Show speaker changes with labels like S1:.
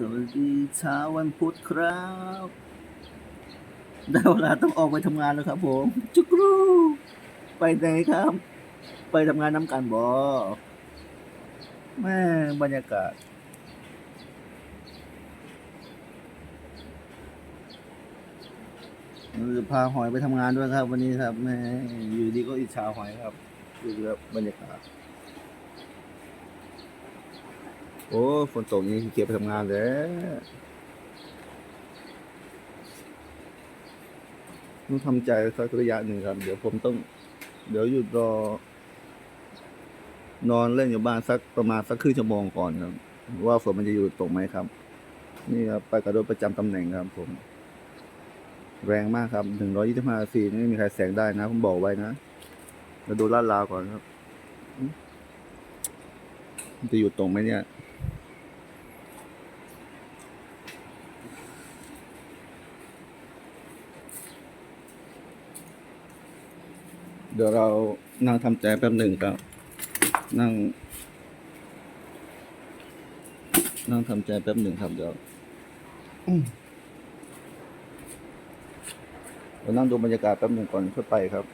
S1: สวัสดีเช้าวันพุธครับ ได้เวลาต้องออกไปทำงานแล้วครับผม จุกรูไปไหนครับ ไปทำงานน้ำกันบอแม่บรรยากาศเราจะพาหอยไปทำงานด้วยครับ วันนี้ครับแม่อยู่ดีก็อิจฉาหอยครับดูครับบรรยากาศ โอ้ฝนตกนี่ขี้เกียไปทำงานแล้วต้องทำใจสักระยะหนึ่งครับ เดี๋ยวผมต้อง เดี๋ยวหยุดรอ นอนเล่นอยู่บ้านสักประมาณสักครึ่งชั่วโมงก่อนครับ ว่าฝนมันจะหยุดตกไหมครับ นี่ครับไปกับรถประจำตำแหน่งครับผม แรงมากครับหนึ่งร้อยี่สิบห้าซีไม่มีใครแซงได้นะ ผมบอกไว้นะเราดูลาดราวก่อนครับ จะหยุดตรงไหมเนี่ย เดี๋ยวเรานั่งทำใจแป๊บหนึ่งครับ นั่ง นั่งทำใจแป๊บหนึ่งครับเดี๋ยวอืมเรานั่งดูบรรยากาศแป๊บหนึ่งก่อนค่อยไปครับ